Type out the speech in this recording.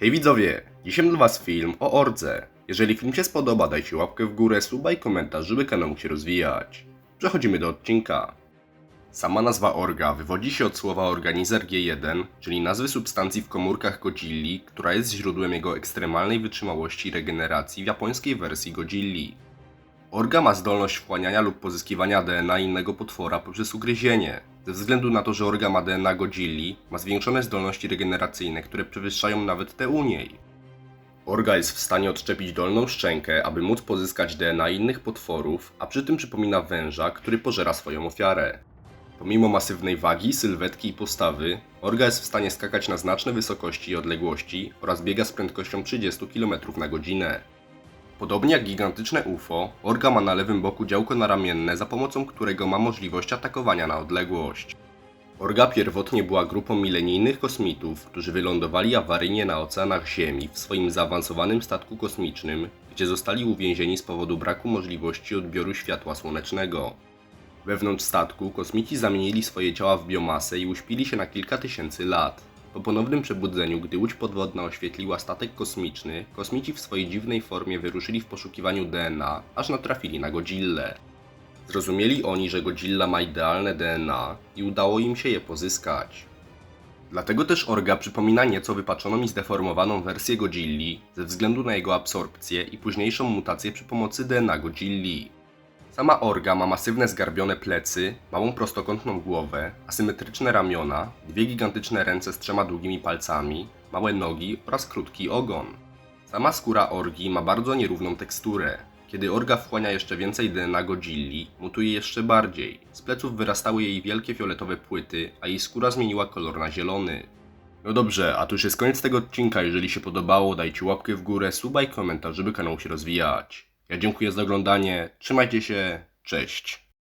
Hej widzowie, dzisiaj dla was film o Ordze. Jeżeli film się spodoba, dajcie łapkę w górę, suba i komentarz, żeby kanał mógł się rozwijać. Przechodzimy do odcinka. Sama nazwa Orga wywodzi się od słowa organizer G1, czyli nazwy substancji w komórkach Godzilli, która jest źródłem jego ekstremalnej wytrzymałości i regeneracji w japońskiej wersji Godzilli. Orga ma zdolność wchłaniania lub pozyskiwania DNA innego potwora poprzez ugryzienie. Ze względu na to, że orga ma DNA Godzilli, ma zwiększone zdolności regeneracyjne, które przewyższają nawet te u niej. Orga jest w stanie odczepić dolną szczękę, aby móc pozyskać DNA innych potworów, a przy tym przypomina węża, który pożera swoją ofiarę. Pomimo masywnej wagi, sylwetki i postawy, orga jest w stanie skakać na znaczne wysokości i odległości oraz biega z prędkością 30 km na godzinę. Podobnie jak gigantyczne UFO, Orga ma na lewym boku działko naramienne, za pomocą którego ma możliwość atakowania na odległość. Orga pierwotnie była grupą milenijnych kosmitów, którzy wylądowali awaryjnie na oceanach Ziemi w swoim zaawansowanym statku kosmicznym, gdzie zostali uwięzieni z powodu braku możliwości odbioru światła słonecznego. Wewnątrz statku kosmici zamienili swoje ciała w biomasę i uśpili się na kilka tysięcy lat. Po ponownym przebudzeniu, gdy łódź podwodna oświetliła statek kosmiczny, kosmici w swojej dziwnej formie wyruszyli w poszukiwaniu DNA, aż natrafili na Godzillę. Zrozumieli oni, że Godzilla ma idealne DNA i udało im się je pozyskać. Dlatego też Orga przypomina nieco wypaczoną i zdeformowaną wersję Godzilli ze względu na jego absorpcję i późniejszą mutację przy pomocy DNA Godzilli. Sama orga ma masywne zgarbione plecy, małą prostokątną głowę, asymetryczne ramiona, dwie gigantyczne ręce z trzema długimi palcami, małe nogi oraz krótki ogon. Sama skóra orgi ma bardzo nierówną teksturę. Kiedy orga wchłania jeszcze więcej DNA Godzilli, mutuje jeszcze bardziej. Z pleców wyrastały jej wielkie fioletowe płyty, a jej skóra zmieniła kolor na zielony. No dobrze, a to już jest koniec tego odcinka. Jeżeli się podobało, dajcie łapkę w górę, suba i komentarz, żeby kanał się rozwijać. Ja dziękuję za oglądanie, trzymajcie się, cześć.